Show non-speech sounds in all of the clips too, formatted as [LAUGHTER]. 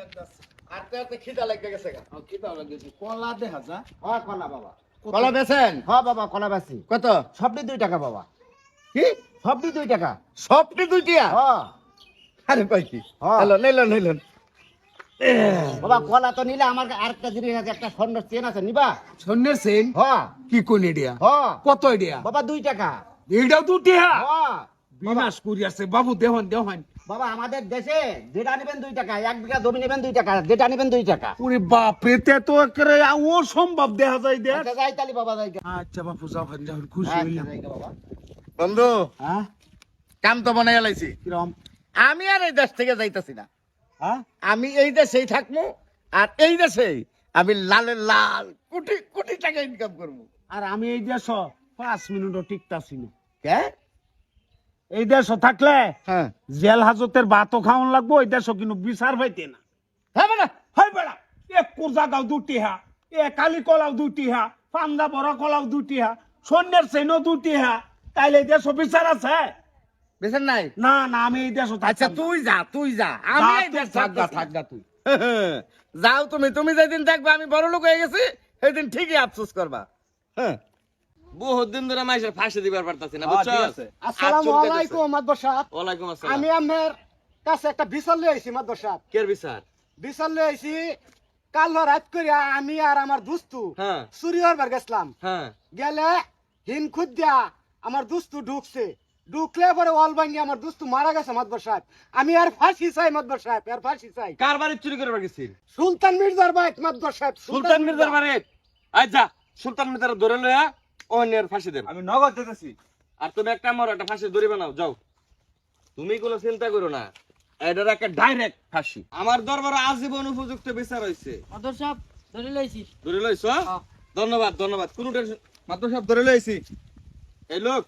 লাগতাছে। আর তো খিদা লাগতে গেছে গা। ও কি কলা দেখা যা। হ্যাঁ কলা বাবা। কলা বেছেন হ্যাঁ বাবা কলা বেশি কত? সবটি দুই টাকা বাবা। কি? সবটি দুই টাকা। সবটি হ্যাঁ। আরে কই কি? হ্যাঁ। হ্যালো নিলন নিলন। বাবা কলা তো নিলে আমার আরেকটা জিনিস আছে একটা চেন আছে নিবা? হ্যাঁ। কি কোন এডিয়া হ্যাঁ। কত এডিয়া বাবা দুই টাকা। এইটাও দুটি হ্যাঁ হ্যাঁ। বিনাশ করি আছে বাবু দেহন দেহন। বাবা আমাদের দেশে যেটা নেবেন দুই টাকা এক বিঘা জমি নেবেন দুই টাকা যেটা নেবেন দুই টাকা। ওরে বাপ রে তো একেবারে ও দেখা যায় দেখ। আচ্ছা যাই তালি বাবা যাই আচ্ছা বাপু যাও হান যাও খুশি আচ্ছা, হইলাম। বন্ধু হ্যাঁ? কাম তো বানাই লাইছি কিরম? আমি আর এই দেশ থেকে যাইতাছি না। হ্যাঁ? আমি এই দেশেই থাকব আর এই দেশেই আমি লালে লাল কোটি কোটি টাকা ইনকাম করব আর আমি এই দেশ পাঁচ মিনিটও টিকতাছি না। কে? এই দেশ থাকলে হ্যাঁ। জেল হাজতের ভাতও খাওয়ান লাগবো এই দেশ কিন্তু বিচার পাইতে না। হ্যাঁ বেটা হয় বেড়া এ কুরজা গাও দুটি হা এ কালি কলাও দুটি হা পান্দা বড় কলাও দুটি হা সেনও দুটি হা তাইলে এই দেশ বিচার আছে? বেছেন নাই? না না আমি এই দেশ আচ্ছা তুই যা তুই যা আমি এই দেশ থাকব থাকবা তুই। [LAUGHS] যাও তুমি তুমি যেদিন থাকবে আমি বড় লোক হয়ে গেছি সেদিন ঠিকই আফসোস করবা। হ্যাঁ। বহুত দিন ধরে মাইসের ফাঁসি দিবার পারতাছি না হ্যাঁ, বুঝছ? আসসালামু আলাইকুম মাদবর সাহেব ওয়ালাইকুম আসসালাম। আমি আপনার কাছে একটা বিচার লই আইছি মাদবর সাহেব কের বিচার? বিচার লই আইছি কাল রাত করে আমি আর আমার দুস্তু হ্যাঁ। চুরি হবার গেছিলাম। হ্যাঁ। গেলে হিন খুদ দিয়া আমার দুস্তু ঢুকছে। ঢুকলে পরে ওয়াল ভাঙ্গি আমার দুস্তু মারা গেছে মাদবর সাহেব আমি আর ফাঁসি চাই মাদবর সাহেব আর ফাঁসি চাই। কার বাড়ি চুরি করবার গেছিল? সুলতান মির্জার বাইক মাদবর সাহেব সুলতান মির্জার বাড়ি। আচ্ছা সুলতান মির্জার ধরে লয়া। অন্যের ফাঁসি দেন আমি নগদ দিতেছি। আর তুমি একটা আমার একটা ফাঁসি দড়ি বানাও যাও। তুমি কোনো চিন্তা করো না এটার একটা ডাইরেক্ট ফাঁসি। আমার দরবারে আজীবন উপযুক্ত বিচার হয়েছে মাদর সাহেব ধরে লইছি। ধরে লইছ? হ্যাঁ। ধন্যবাদ ধন্যবাদ। কোনো টেনশন মাত্র সব ধরে লইছি। এই লোক।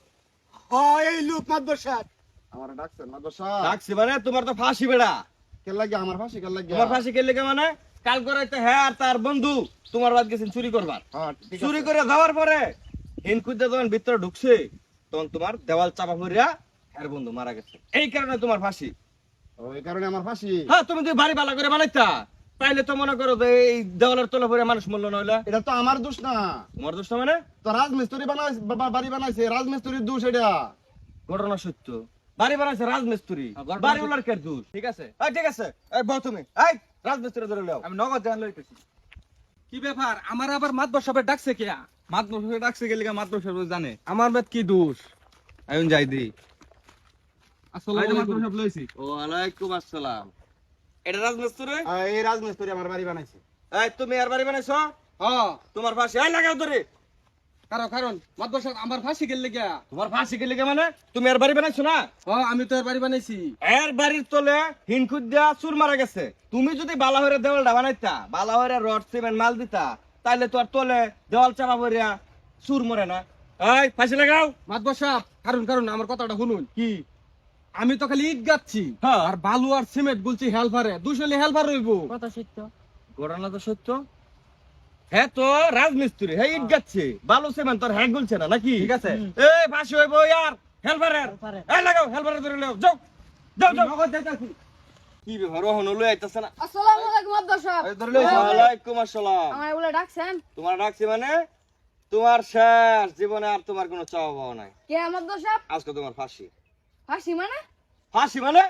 হয় এই লোক মাদবর সাহেব। আমার ডাকছেন মাদ্রাস সাহেব। ডাকছি মানে তোমার তো ফাঁসি বেড়া। কে লাগে? আমার ফাঁসি কে লাগে? আমার ফাঁসি কে লেগে মানে? কাল করে তো হ্যাঁ আর তার বন্ধু তোমার বাদ গেছেন চুরি করবার। হ্যাঁ চুরি করে যাওয়ার পরে হিনকুদ্দা যখন ভিতরে ঢুকছে তখন তোমার দেওয়াল চাপা পড়িয়া এর বন্ধু মারা গেছে। এই কারণে তোমার ফাঁসি। ওই কারণে আমার ফাঁসি? হ্যাঁ তুমি যদি বাড়ি বালা করে বানাইতা তাইলে তো মনে করো এই দেওয়ালের তলে পড়ে মানুষ মূল্য নইলে। এটা তো আমার দোষ না। তোমার দোষ না মানে? তো রাজমিস্ত্রি বানাইছে বা- বাড়ি বানাইছে রাজমিস্ত্রির দোষ এটা। ঘটনা সত্য। বাড়ি বানাইছে রাজমিস্ত্রি। বাড়ি ওলার কে দূর ঠিক আছে। এই ঠিক আছে। এই বউ তুমি। এই রাজমিস্ত্রি ধরে লও। আমি নগদ জান লইতেছি। কি ব্যাপার? আমার আবার মাতবর সাহেব ডাকছে কে? ডাকছে গেলে জানে। আমার বেদ কি দোষ? আইন যাই দি আসসালামু আলাইকুম। লইছি ওয়ালাইকুম আসসালাম। এটা রাজমিস্ত্রি? এই রাজমিস্ত্রি আমার বাড়ি বানাইছে। এই তুমি আর বাড়ি বানাইছো? হ্যাঁ। তোমার ফাঁসি এই লাগাও ধরে। কারণ কারণ মাতবর আমার ফাঁসি গেলে গিয়া। তোমার ফাঁসি কে লিখে মানে? তুমি আর বাড়ি বানাইছো না? হ্যাঁ আমি তো এর বাড়ি বানাইছি। এর বাড়ির তলে হিনকুদ দিয়া চুর মারা গেছে। তুমি যদি বালাহরে দেওয়ালটা বানাইতা বালাহরে রড সিমেন্ট মাল দিতা তাইলে তো আর তলে দেওয়াল চাপা পড়িয়া চুর মরে না। এই ফাঁসি লাগাও। মাতবর সাহেব কারণ কারণ আমার কথাটা শুনুন। কি? আমি তো খালি ইট গাচ্ছি হ্যাঁ। আর বালু আর সিমেন্ট বলছি হেলপারে দুশো হেলপার রইবো। কথা সত্য। ঘটনা তো সত্য। হ্যাঁ তো রাজমিস্ত্রি হ্যাঁ ইট গাচ্ছে বালু সিমেন্ট তোর হ্যাঁ গুলছে না নাকি? ঠিক আছে। এই ফাঁসি হইব ইয়ার। হেলপারের হেলপারের। এই লাগাও হেলপারের ধরে লাও যাও। যাও যাও। কি ব্যাপার? ওহন লই আইতাছে না। আসসালামু আলাইকুম মাদর সাহেব ধরে আসসালাম। আমায় বলে ডাকছেন? তোমার ডাকছি মানে তোমার শেষ জীবনে আর তোমার কোনো চাওয়া পাওয়া নাই। কে মাদর সাহেব আজকে তোমার ফাঁসি। ফাঁসি মানে? ফাঁসি মানে?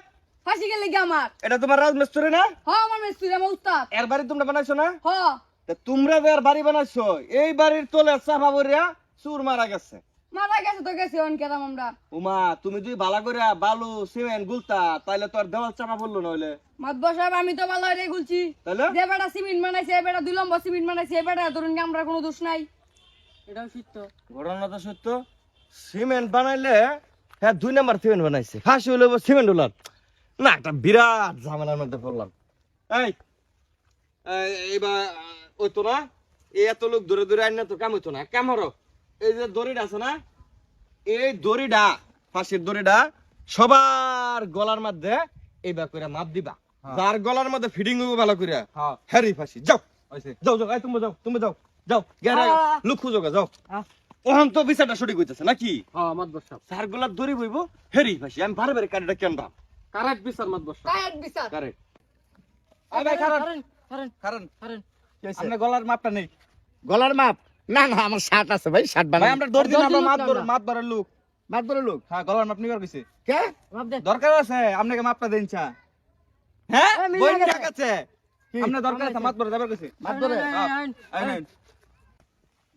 ফাঁসি গেলে কি আমার? এটা তোমার রাজমিস্ত্রি না? হ আমার মিস্ত্রি আমার উস্তাদ। এর বাড়ি তোমরা বানাইছো না? হ। তোমরা যে আর বাড়ি বানাইছো এই বাড়ির তলে চাপা পড়িয়া চুর মারা গেছে। মারা গেছে তো গেছে অন কেদাম আমরা। উমা তুমি যদি বালা করে বালু সিমেন্ট গুলতা তাইলে তো আর দেওয়াল চাপা পড়ল নইলে। মাদর সাহেব আমি তো ভালো রে গুলছি। তাইলে? যে বেটা সিমেন্ট বানাইছে এ বেটা দুই লম্বা সিমেন্ট বানাইছে এ বেটা ধরুন আমরা কোনো দোষ নাই। এটাও সত্য। ঘটনা তো সত্য। সিমেন্ট বানাইলে হ্যাঁ দুই নাম্বার সিমেন্ট বানাইছে। ফাঁসি হইলে সিমেন্ট হলার না একটা বিরাট ঝামেলার মধ্যে পড়লাম। এই এই- এইবার ওই তো না? এই এত লোক ধরে ধরে আইন না তো কাম হইতো না। কাম হরো। এই যে দড়িটা আছে না এই দড়িটা ফাঁসির দড়িটা সবার গলার মধ্যে এইবার করে মাপ দিবা। যার গলার মধ্যে ফিডিং হইব ভালো করে হ্যাঁ। হ্যারি ফাঁসি। যাও। হইছে। যাও যাও এই তুমি যাও তুমি যাও যাও গেরে। লুক খুঁজো গে, যাও। ওহন তো বিচারটা সঠিক হইতেছে নাকি? হ্যাঁ মাতবর সাহেব সার গোলাপ দড়ি বইব হেরি ফাঁসি। আমি বারে বারে কারিটা কেন দাম কারেক্ট বিচার মাতবর সাহেব কায়ের বিচার। কারে আই ভাই খারান কারণ কারণ কারণ আপনি গলার মাপটা নেই। গলার মাপ? না না আমার শার্ট আছে ভাই শার্ট বানাই আমরা দৌড় দিন আমরা মাত না। মাত লোক। ধরে লোক? হ্যাঁ গলার মাপ নিবার কইছে। কে? দরকার আছে? আপনাকে মাপটা দেন চা। হ্যাঁ? বই। ঠিক আছে? আপনার দরকার আছে মাত যাবার কইছে। মাপ ধরে। আই নাই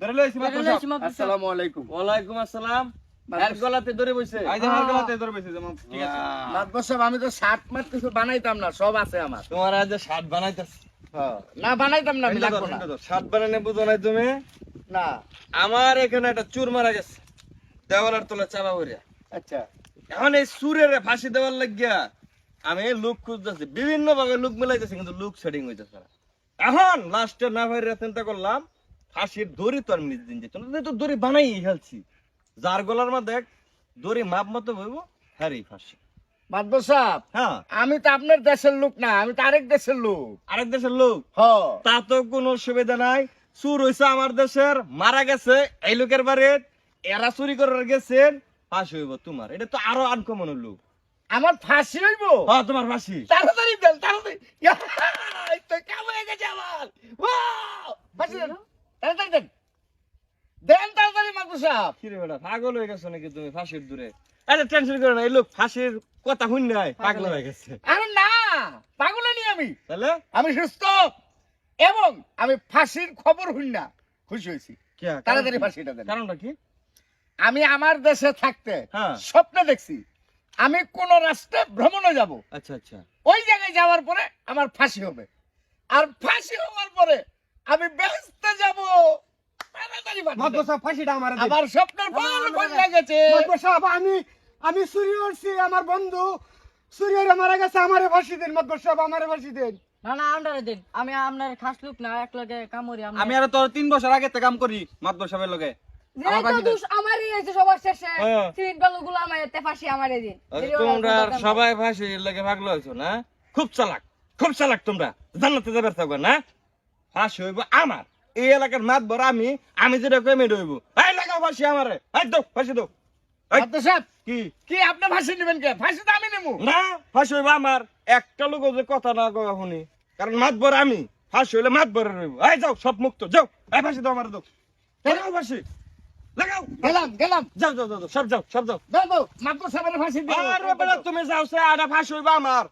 ধরে লইছি মাত আসসালামু আলাইকুম। ওয়ালাইকুম আসসালাম। এক গলাতে ধরে বইছে। আই যে হালকা হাতে ধরে বসে যেমন ঠিক আছে। মাতবর সাহেব আমি তো শার্ট মাত কিছু বানাইতাম না সব আছে আমার। তোমার আজ শার্ট বানাইতেছ না বানাইতাম না আমি এটা ধর, লাগবো না। শার্ট বানানে বুঝো নাই তুমি? না। আমার এখানে একটা চুর মারা গেছে। দেওয়ালার তলে চাপা পড়িয়া। আচ্ছা। এখন এই সুরের ফাঁসি দেওয়ার লাগিয়া আমি লুক খুঁজতেছি। বিভিন্ন ভাবে লুক মিলাইতেছি কিন্তু লুক সেটিং হইতেছে না। এখন লাস্টে না ভাই চিন্তা করলাম ফাঁসির দড়ি তো আমি নিজে দিন যেত তো দড়ি বানাই ফেলছি যার গলার মধ্যে দড়ি মাপ মতো হইব হ্যারি ফাঁসি। মাতবর সাহেব হ্যাঁ। আমি তো আপনার দেশের লোক না আমি তো আরেক দেশের লোক। আরেক দেশের লোক? হ। তা তো কোনো সুবিধা নাই। চুর হইছে আমার দেশের মারা গেছে এই লোকের বাড়ি এরা চুরি করে গেছেন ফাঁসি হইব তোমার। এটা তো আরও আনকমন লোক আমার ফাঁসি হইব? হ্যাঁ তোমার ফাঁসি। তাড়াতাড়ি দেন তাড়াতাড়ি। তো কাম হয়ে গেছে আমার! ফাঁসি দেন তাড়াতাড়ি দেন। দেন তাড়াতাড়ি মাতবর সাহেব। কিরে বেটা পাগল হয়ে গেছো নাকি তুমি ফাঁসির দূরে? আরে টেনশন করো না এই লোক ফাঁসির কথা শুন নাই পাগল হয়ে গেছে। আরে না পাগল নি আমি। তাহলে? আমি সুস্থ। এবং আমি ফাঁসির খবর হই না খুশি হয়েছি। তাড়াতাড়ি ফাঁসিটা দেন। কারণটা কি? আমি আমার দেশে থাকতে হ্যাঁ। স্বপ্নে দেখছি আমি কোন রাষ্ট্রে ভ্রমণে যাব। আচ্ছা আচ্ছা। ওই জায়গায় যাওয়ার পরে আমার ফাঁসি হবে। আর ফাঁসি হওয়ার পরে আমি বেহেস্তে যাব। আমার আমার স্বপ্নের ফল ফল লাগেছে আমি আমি চুরি করছি আমার বন্ধু চুরি মারা গেছে আমারে ফাঁসি দেন মাতবর সাহেব আমারে ফাঁসি দেন। না না দেন। আমি আপনার খাস লোক না এক লগে আমি আর তোর তিন বছর আগে থেকে কাম করি লগে। তোমরা সবাই ফাঁসির লাগে ভাগলো হয়েছো না? খুব চালাক খুব চালাক তোমরা। জান্নাতে যাবে থাকবে না? ফাঁসি হইব আমার। এই এলাকার মাত বড় আমি আমি যেটা এই লাগাও ফাঁসি আমারে। এই দাও ফাঁসি দাও। কি? কি আপনি ফাঁসি নেবেন কে? ফাঁসি তো আমি নেব। না ফাঁসি হইব আমার। একটা লোক যে কথা না কওয়া শুনি। কারণ মাত বড় আমি ফাঁসি হইলে মাত বড় রইব। এই যাও সব মুক্ত যাও। এই ফাঁসি দাও আমার দাও লাগাও ফাঁসি লাগাও। গেলাম গেলাম। যাও যাও যাও সব যাও সব যাও। মাত্র সাহেবের ফাঁসি দিও আরে বেটা তুমি যাও সে আড়া ফাঁসি হইব আমার।